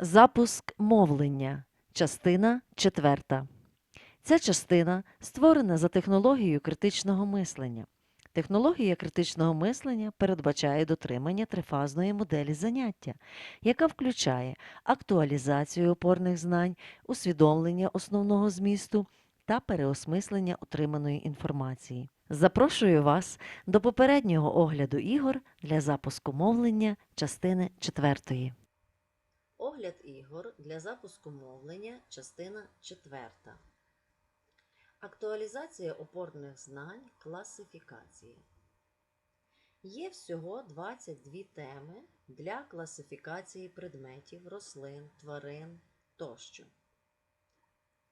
Запуск мовлення. Частина 4. Ця частина створена за технологією критичного мислення. Технологія критичного мислення передбачає дотримання трифазної моделі заняття, яка включає актуалізацію опорних знань, усвідомлення основного змісту та переосмислення отриманої інформації. Запрошую вас до попереднього огляду ігор для запуску мовлення частини 4. Огляд ігор для запуску мовлення, частина 4. Актуалізація опорних знань, класифікації. Є всього 22 теми для класифікації предметів, рослин, тварин тощо.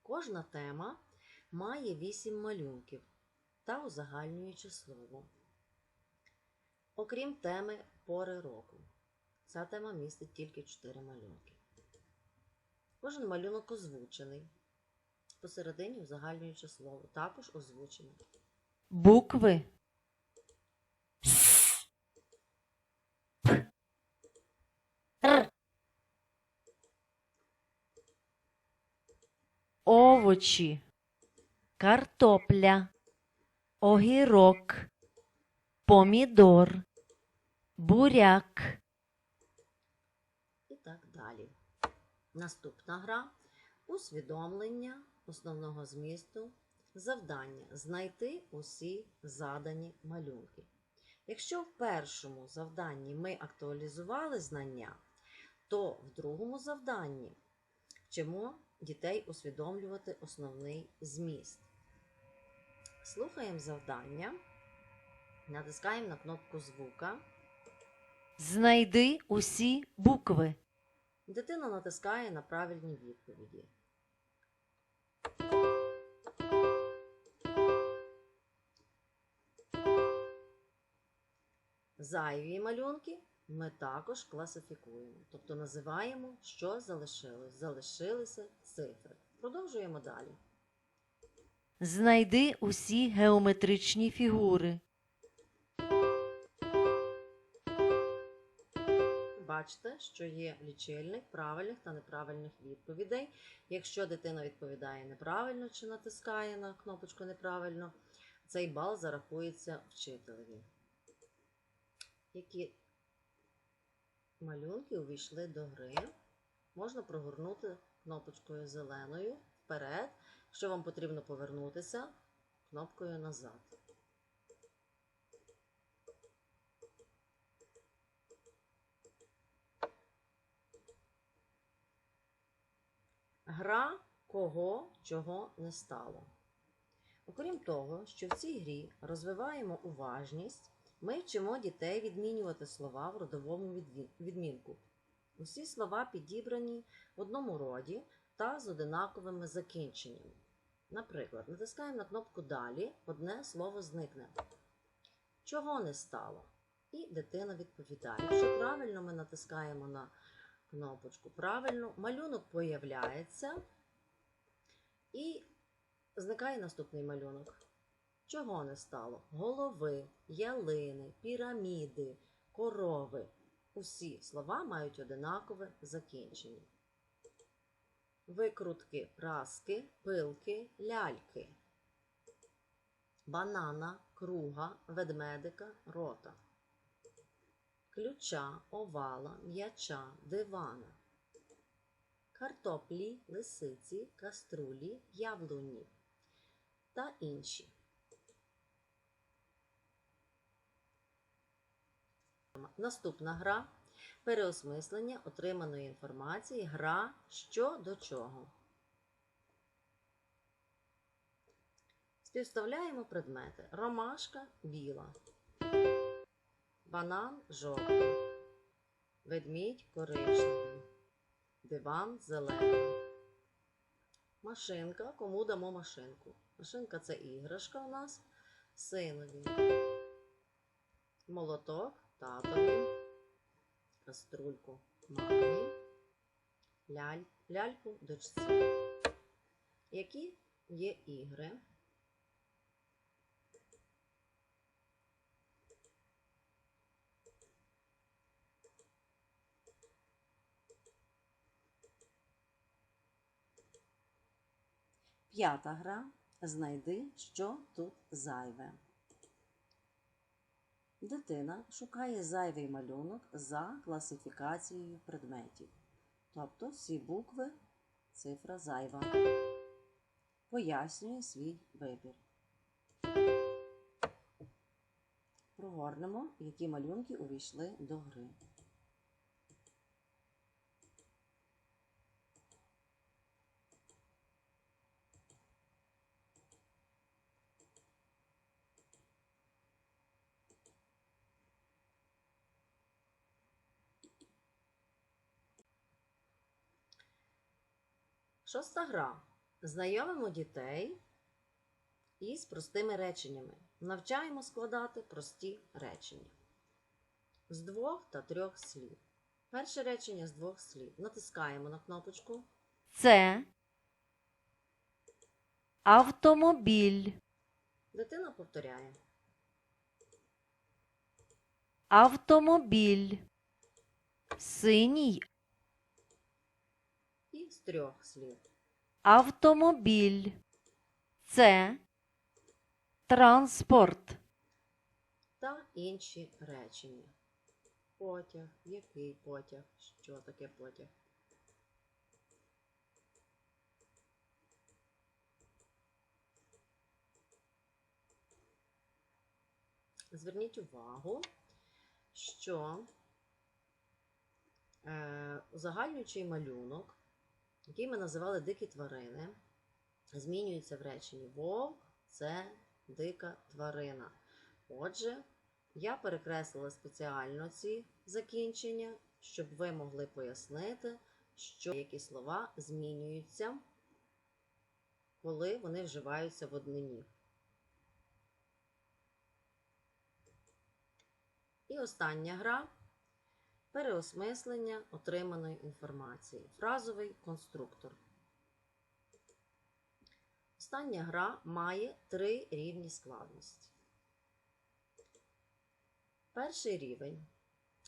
Кожна тема має 8 малюнків та узагальнююче слово. Окрім теми пори року. Ця тема містить тільки 4 малюнки. Кожен малюнок озвучений. Посередині узагальнююче слово. Також озвучене. Букви овочі, картопля, огірок, помідор, буряк. І так далі. Наступна гра усвідомлення основного змісту. Завдання знайти усі задані малюнки. Якщо в першому завданні ми актуалізували знання, то в другому завданні вчимо дітей усвідомлювати основний зміст. Слухаємо завдання, натискаємо на кнопку звука. Знайди усі букви. Дитина натискає на правильні відповіді. Зайві малюнки ми також класифікуємо, тобто називаємо, що залишилось. Залишилися цифри. Продовжуємо далі. Знайди усі геометричні фігури. Бачите, що є лічильник правильних та неправильних відповідей. Якщо дитина відповідає неправильно чи натискає на кнопочку неправильно, цей бал зарахується вчителеві. Які малюнки увійшли до гри, можна прогорнути кнопочкою зеленою вперед. Якщо вам потрібно повернутися, кнопкою назад. Кого чого не стало. Окрім того, що в цій грі розвиваємо уважність, ми вчимо дітей відмінювати слова в родовому відмінку. Усі слова підібрані в одному роді та з одинаковими закінченнями. Наприклад, натискаємо на кнопку Далі, одне слово зникне. Чого не стало? І дитина відповідає. Якщо правильно ми натискаємо на кнопочку правильно, малюнок появляється і зникає наступний малюнок. Чого не стало? Голови, ялини, піраміди, корови. Усі слова мають одинакове закінчення. Викрутки, праски, пилки, ляльки. Банана, круга, ведмедика, рота ключа, овала, м'яча, дивана, картоплі, лисиці, каструлі, яблуні та інші. Наступна гра переосмислення отриманої інформації. Гра що до чого. Співставляємо предмети. Ромашка біла. Банан жовтий, ведмідь коричневий, диван зелений. Машинка. Кому дамо машинку? Машинка це іграшка у нас синові. Молоток татові, каструльку мамі, ляль, ляльку дочці. Які є ігри? П'ята гра. Знайди, що тут зайве. Дитина шукає зайвий малюнок за класифікацією предметів. Тобто всі букви, цифра зайва. Пояснює свій вибір. Прогорнемо, які малюнки увійшли до гри. Шоста гра. Знайомимо дітей із простими реченнями. Навчаємо складати прості речення. З двох та трьох слів. Перше речення з двох слів. Натискаємо на кнопочку. Це автомобіль. Дитина повторяє. Автомобіль. Синій І з трьох слів. автомобіль. Це транспорт. Та інші речення. Потяг. Який потяг? Що таке потяг? Зверніть увагу, що е, узагальнюючий малюнок, який ми називали дикі тварини, змінюється в реченні Вовк це дика тварина. Отже, я перекреслила спеціально ці закінчення, щоб ви могли пояснити, що які слова змінюються, коли вони вживаються в однині. І остання гра переосмислення отриманої інформації. Фразовий конструктор. Остання гра має три рівні складності. Перший рівень.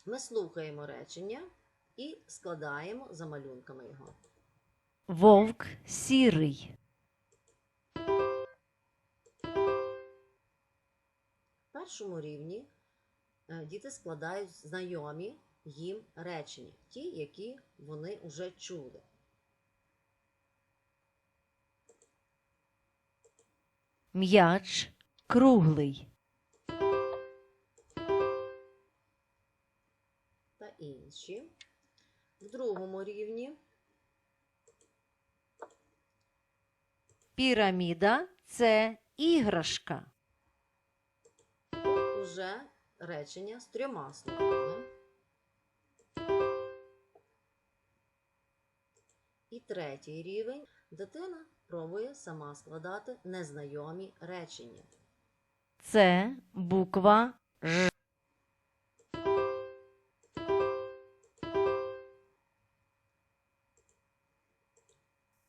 Ми слухаємо речення і складаємо за малюнками його. Вовк сірий. В першому рівні е, діти складають знайомі їм речення, ті, які вони вже чули. М'яч круглий. та інші. В другому рівні Піраміда це іграшка. уже речення з трьома словами. І третій рівень дитина пробує сама складати незнайомі речення. Це буква Ж.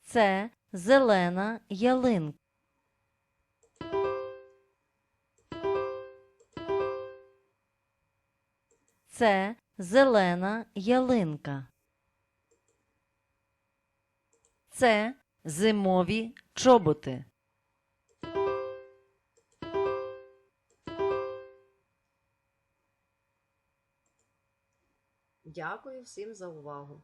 Це зелена ялинка. Це зелена ялинка. Це зимові чоботи. Дякую всім за увагу!